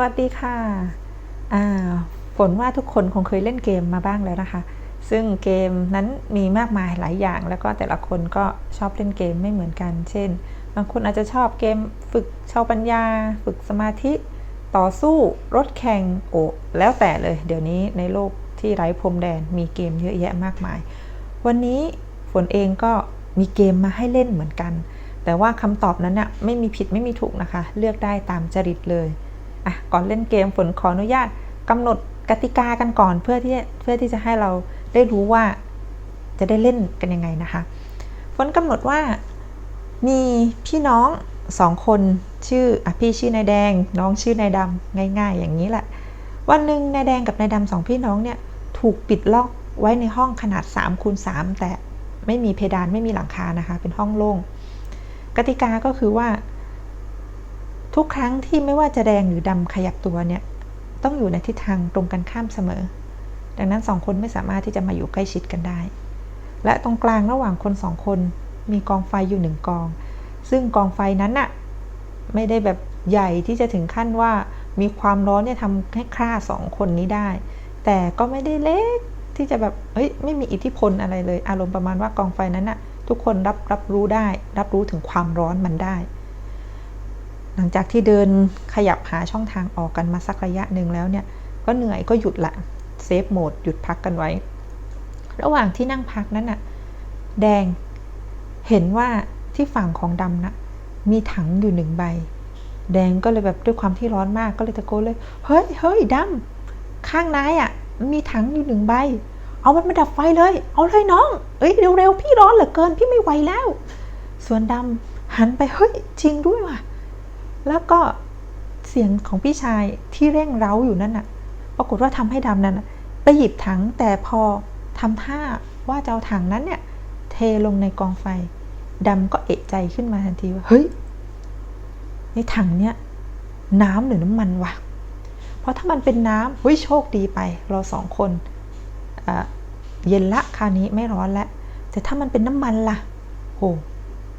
วัสดีค่ะฝนว่าทุกคนคงเคยเล่นเกมมาบ้างแล้วนะคะ ซึ่งเกมนั้นมีมากมายหลายอย่าง แล้วก็แต่ละคนก็ชอบเล่นเกมไม่เหมือนกัน เช่น บางคนอาจจะชอบเกมฝึกชาวปัญญา ฝึกสมาธิ ต่อสู้ รถแข่ง โอ้แล้วแต่เลย เดี๋ยวนี้ในโลกที่ไร้พรมแดน มีเกมเยอะแยะมากมาย วันนี้ฝนเองก็มีเกมมาให้เล่นเหมือนกัน แต่ว่าคำตอบนั้นน่ะไม่มีผิดไม่มีถูกนะคะ เลือกได้ตามจริตเลย อะก่อนเล่นเกมฝนขออนุญาตกำหนดกติกากันก่อนเพื่อที่เพื่อที่จะให้เราได้รู้ว่าจะได้เล่นกันยังไงนะคะ ฝนกำหนดว่ามีพี่น้องสองคนชื่ออะพี่ชื่อนายแดง น้องชื่อนายดำง่าย ๆ อย่างนี้แหละ วันหนึ่งนายแดงกับนายดำสองพี่น้องเนี่ยถูกปิดล็อกไว้ในห้องขนาด3คูณ3แต่ไม่มีเพดานไม่มีหลังคานะคะ เป็นห้องโล่งกติกาก็คือว่า ทุกครั้งที่ไม่ว่าจะแดงหรือดำขยับตัวเนี่ย ต้องอยู่ในทิศทางตรงกันข้ามเสมอ ดังนั้นสองคนไม่สามารถที่จะมาอยู่ใกล้ชิดกันได้ และตรงกลางระหว่างคนสองคนมีกองไฟอยู่หนึ่งกอง ซึ่งกองไฟนั้นน่ะไม่ได้แบบใหญ่ที่จะถึงขั้นว่ามีความร้อนเนี่ยทำให้ฆ่าสองคนนี้ได้ แต่ก็ไม่ได้เล็กที่จะแบบเฮ้ยไม่มีอิทธิพลอะไรเลย อารมณ์ประมาณว่ากองไฟนั้นน่ะทุกคนรับรับรู้ได้ รับรู้ถึงความร้อนมันได้ หลังจากที่เดินขยับหาช่องทางออกกันมาสักระยะหนึ่งแล้วเนี่ย ก็เหนื่อยก็หยุดละเซฟโหมดหยุดพักกันไว้ ระหว่างที่นั่งพักนั้นน่ะ แดงเห็นว่าที่ฝั่งของดำนะมีถังอยู่หนึ่งใบ แดงก็เลยแบบด้วยความที่ร้อนมากก็เลยตะโกนเลย เฮ้ยเฮ้ยดำข้างนายอะ่ะ มีถังอยู่หนึ่งใบ เอามันมาดับไฟเลย เอาเลยน้อง เอ้ยเร็วๆพี่ร้อนเหลือเกินพี่ไม่ไหวแล้ว ส่วนดำหันไปเฮ้ยจริงด้วยว่ะ แล้วก็เสียงของพี่ชายที่เร่งเร้าอยู่นั่นน่ะ ปรากฏว่าทำให้ดำนั้นไปหยิบถังแต่พอทำท่าว่าจะเอาถังนั้นเนี่ย เทลงในกองไฟดำก็เอะใจขึ้นมาทันทีว่า เฮ้ยในถังเนี่ยน้ำหรือน้ำมันวะ เพราะถ้ามันเป็นน้ำเฮ้ยโชคดีไป เราสองคนเย็นละคราวนี้ไม่ร้อนแล้วแต่ถ้ามันเป็นน้ำมันล่ะโห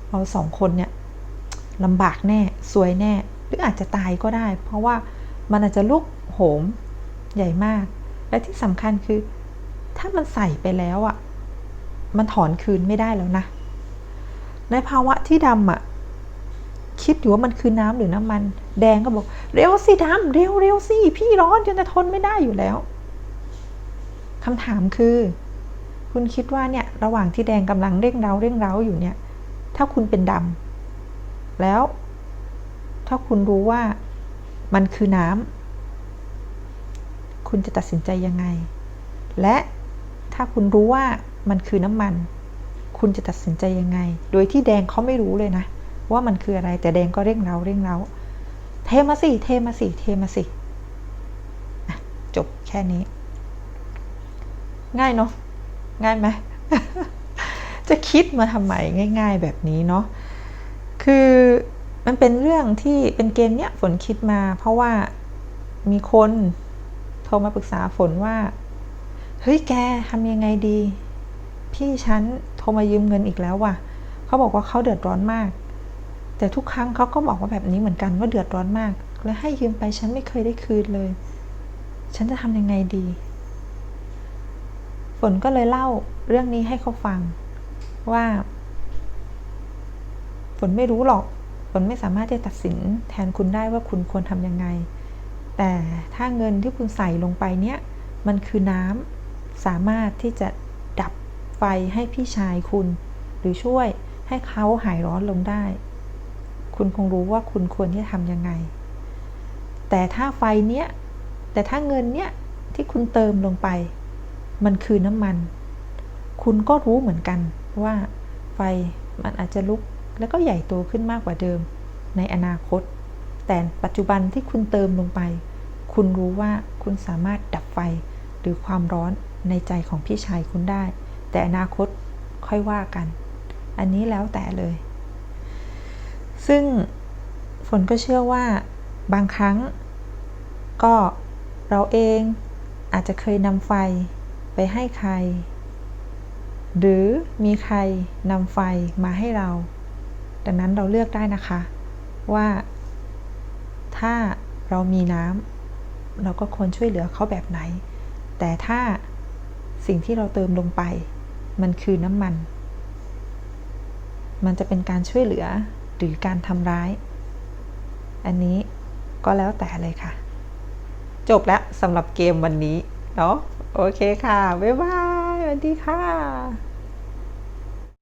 เราสองคนเนี่ย ลำบากแน่สวยแน่ หรืออาจจะตายก็ได้ เพราะว่ามันอาจจะลุกโหมใหญ่มาก และที่สำคัญคือ ถ้ามันใส่ไปแล้วอะ่ะ มันถอนคืนไม่ได้แล้วนะ ในภาวะที่ดำอะ่ะ คิดอยู่ว่ามันคือน้ำหรือน้ำมัน แดงก็บอก เร็วสิดำเร็วเร็วสิพี่ร้อนจนจะทนไม่ได้อยู่แล้วคำถามคือ คุณคิดว่าเนี่ย ระหว่างที่แดงกำลังเร่งเร้าเร่งเร้าอยู่เนี่ย ถ้าคุณเป็นดำ แล้ว ถ้าคุณรู้ว่ามันคือน้ำคุณจะตัดสินใจยังไง และถ้าคุณรู้ว่ามันคือน้ำมัน คุณจะตัดสินใจยังไง โดยที่แดงเขาไม่รู้เลยนะ ว่ามันคืออะไรแต่แดงก็เร่งเร้าเร่งเร้าเทมาสิเทมาสิเทมาสิจบแค่นี้ ง่ายเนาะง่ายไหมจะคิดมาทำไมง่าย ๆ แบบนี้เนาะ คือมันเป็นเรื่องที่เป็นเกณฑ์เนี้ยฝนคิดมา เพราะว่ามีคนโทรมาปรึกษาฝนว่าเฮ้ยแกทำยังไงดี พี่ฉันโทรมายืมเงินอีกแล้วว่ะเขาบอกว่าเขาเดือดร้อนมาก แต่ทุกครั้งเขาก็บอกว่าแบบนี้เหมือนกันว่าเดือดร้อนมาก แล้วให้ยืมไปฉันไม่เคยได้คืนเลย ฉันจะทำยังไงดี ฝนก็เลยเล่าเรื่องนี้ให้เขาฟังว่า ฝนไม่รู้หรอกฝนไม่สามารถจะตัดสินแทนคุณได้ว่าคุณควรทำยังไง แต่ถ้าเงินที่คุณใส่ลงไปเนี้ยมันคือน้ำสามารถที่จะดับไฟให้พี่ชายคุณ หรือช่วยให้เขาหายร้อนลงได้ คุณคงรู้ว่าคุณควรที่จะทำยังไง แต่ถ้าไฟเนี้ยแต่ถ้าเงินเนี้ยที่คุณเติมลงไป มันคือน้ำมัน คุณก็รู้เหมือนกันว่าไฟมันอาจจะลุก แล้วก็ใหญ่โตขึ้นมากกว่าเดิม ในอนาคต แต่ปัจจุบันที่คุณเติมลงไป คุณรู้ว่าคุณสามารถดับไฟหรือความร้อนในใจของพี่ชายคุณได้ แต่อนาคตค่อยว่ากัน อันนี้แล้วแต่เลย ซึ่งฝนก็เชื่อว่าบางครั้ง ก็เราเองอาจจะเคยนำไฟไปให้ใคร หรือมีใครนำไฟมาให้เรา ดังนั้นเราเลือกได้นะคะว่า ถ้าเรามีน้ำเราก็ควรช่วยเหลือเขาแบบไหน แต่ถ้าสิ่งที่เราเติมลงไป มันคือน้ำมัน มันจะเป็นการช่วยเหลือหรือการทำร้าย อันนี้ก็แล้วแต่เลยค่ะ จบแล้วสำหรับเกมวันนี้ เนาะโอเคค่ะ บ๊ายบายสวัสดีค่ะ